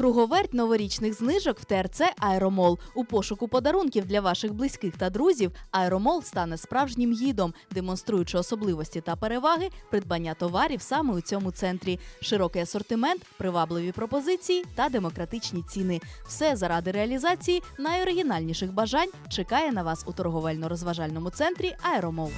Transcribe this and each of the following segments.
Круговерть новорічних знижок в ТРЦ Аеромол. У пошуку подарунків для ваших близьких та друзів Аеромол стане справжнім гідом, демонструючи особливості та переваги придбання товарів саме у цьому центрі. Широкий асортимент, привабливі пропозиції та демократичні ціни. Все заради реалізації найоригінальніших бажань чекає на вас у торговельно-розважальному центрі Аеромол.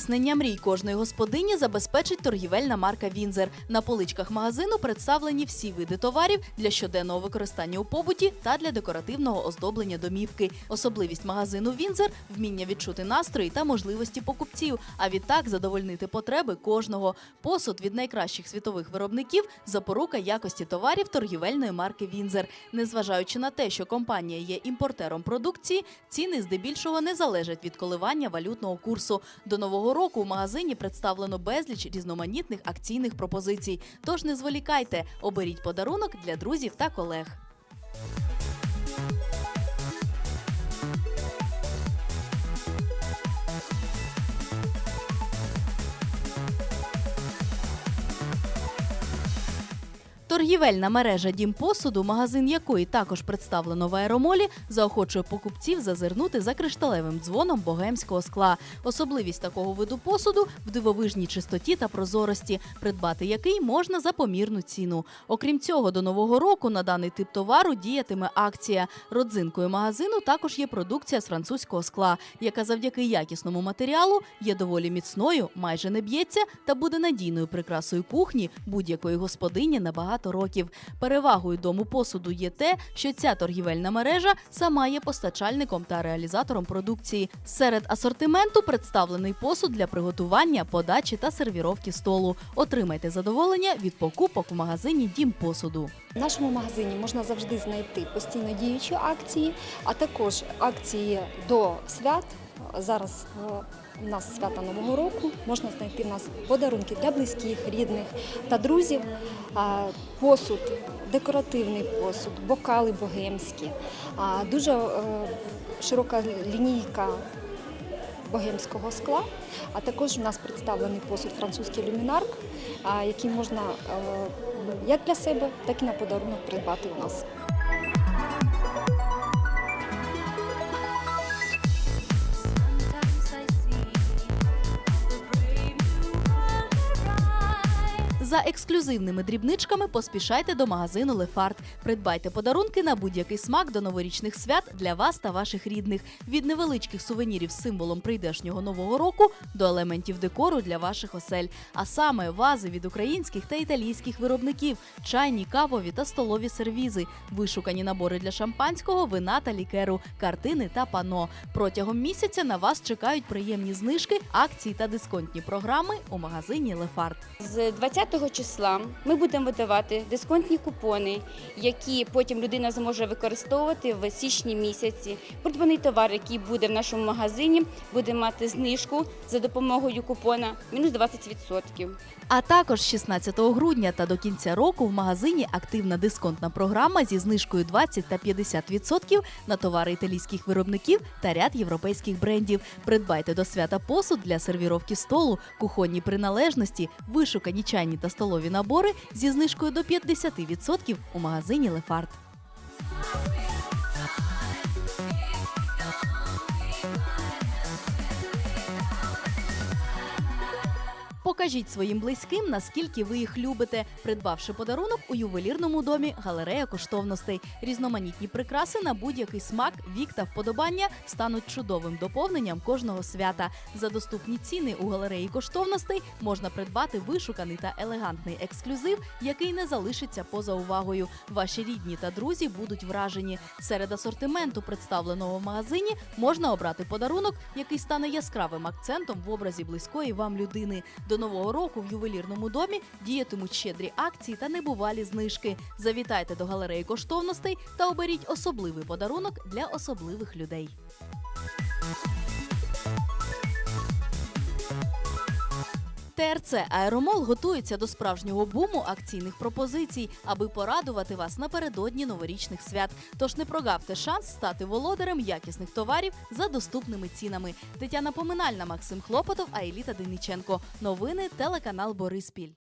Здійснення мрій кожної господині забезпечить торгівельна марка Вінзер. На поличках магазину представлені всі види товарів для щоденного використання у побуті та для декоративного оздоблення домівки. Особливість магазину Вінзер вміння відчути настрої та можливості покупців, а відтак задовольнити потреби кожного. Посуд від найкращих світових виробників запорука якості товарів торгівельної марки Вінзер. Незважаючи на те, що компанія є імпортером продукції, ціни здебільшого не залежать від коливання валютного курсу. До нового року в магазині представлено безліч різноманітних акційних пропозицій. Тож не зволікайте, оберіть подарунок для друзів та колег. Торгівельна мережа Дім посуду, магазин якої також представлено в аеромолі, заохочує покупців зазирнути за кришталевим дзвоном богемського скла. Особливість такого виду посуду в дивовижній чистоті та прозорості, придбати який можна за помірну ціну. Окрім цього, до нового року на даний тип товару діятиме акція. Родзинкою магазину також є продукція з французького скла, яка завдяки якісному матеріалу є доволі міцною, майже не б'ється та буде надійною прикрасою кухні будь-якої господині на багато років. Перевагою дому посуду є те, що ця торгівельна мережа сама є постачальником та реалізатором продукції. Серед асортименту представлений посуд для приготування, подачі та сервіровки столу. Отримайте задоволення від покупок в магазині Дім посуду. В нашому магазині можна завжди знайти постійно діючі акції, а також акції до свят. Зараз у нас свята Нового року. Можна знайти в нас подарунки для близьких, рідних та друзів, посуд, декоративний посуд, бокали богемські, дуже широка лінійка богемського скла. А також у нас представлений посуд французький люмінарк, який можна як для себе, так і на подарунок придбати у нас. За ексклюзивними дрібничками поспішайте до магазину Лефарт. Придбайте подарунки на будь-який смак до новорічних свят для вас та ваших рідних. Від невеличких сувенірів з символом прийдешнього нового року до елементів декору для ваших осель. А саме вази від українських та італійських виробників, чайні, кавові та столові сервізи, вишукані набори для шампанського, вина та лікеру, картини та пано. Протягом місяця на вас чекають приємні знижки, акції та дисконтні програми у магазині Лефарт. З 20 числа ми будемо видавати дисконтні купони, які потім людина зможе використовувати в січні місяці. Придбаний товар, який буде в нашому магазині, буде мати знижку за допомогою купона мінус 20%. А також 16 грудня та до кінця року в магазині активна дисконтна програма зі знижкою 20 та 50% на товари італійських виробників та ряд європейських брендів. Придбайте до свята посуд для сервіровки столу, кухонні приналежності, вишукані чайні та столові набори зі знижкою до 50% у магазині Лефарт. Покажіть своїм близьким, наскільки ви їх любите, придбавши подарунок у ювелірному домі галерея коштовностей. Різноманітні прикраси на будь-який смак, вік та вподобання стануть чудовим доповненням кожного свята. За доступні ціни у галереї коштовностей можна придбати вишуканий та елегантний ексклюзив, який не залишиться поза увагою. Ваші рідні та друзі будуть вражені. Серед асортименту, представленого в магазині, можна обрати подарунок, який стане яскравим акцентом в образі близької вам людини. До нового року в ювелірному домі діятимуть щедрі акції та небувалі знижки. Завітайте до галереї коштовностей та оберіть особливий подарунок для особливих людей. ТРЦ Аеромол готується до справжнього буму акційних пропозицій, аби порадувати вас напередодні новорічних свят. Тож не прогавте шанс стати володарем якісних товарів за доступними цінами. Тетяна Поминальна, Максим Хлопотов, Аеліта Дениченко. Новини телеканал Бориспіль.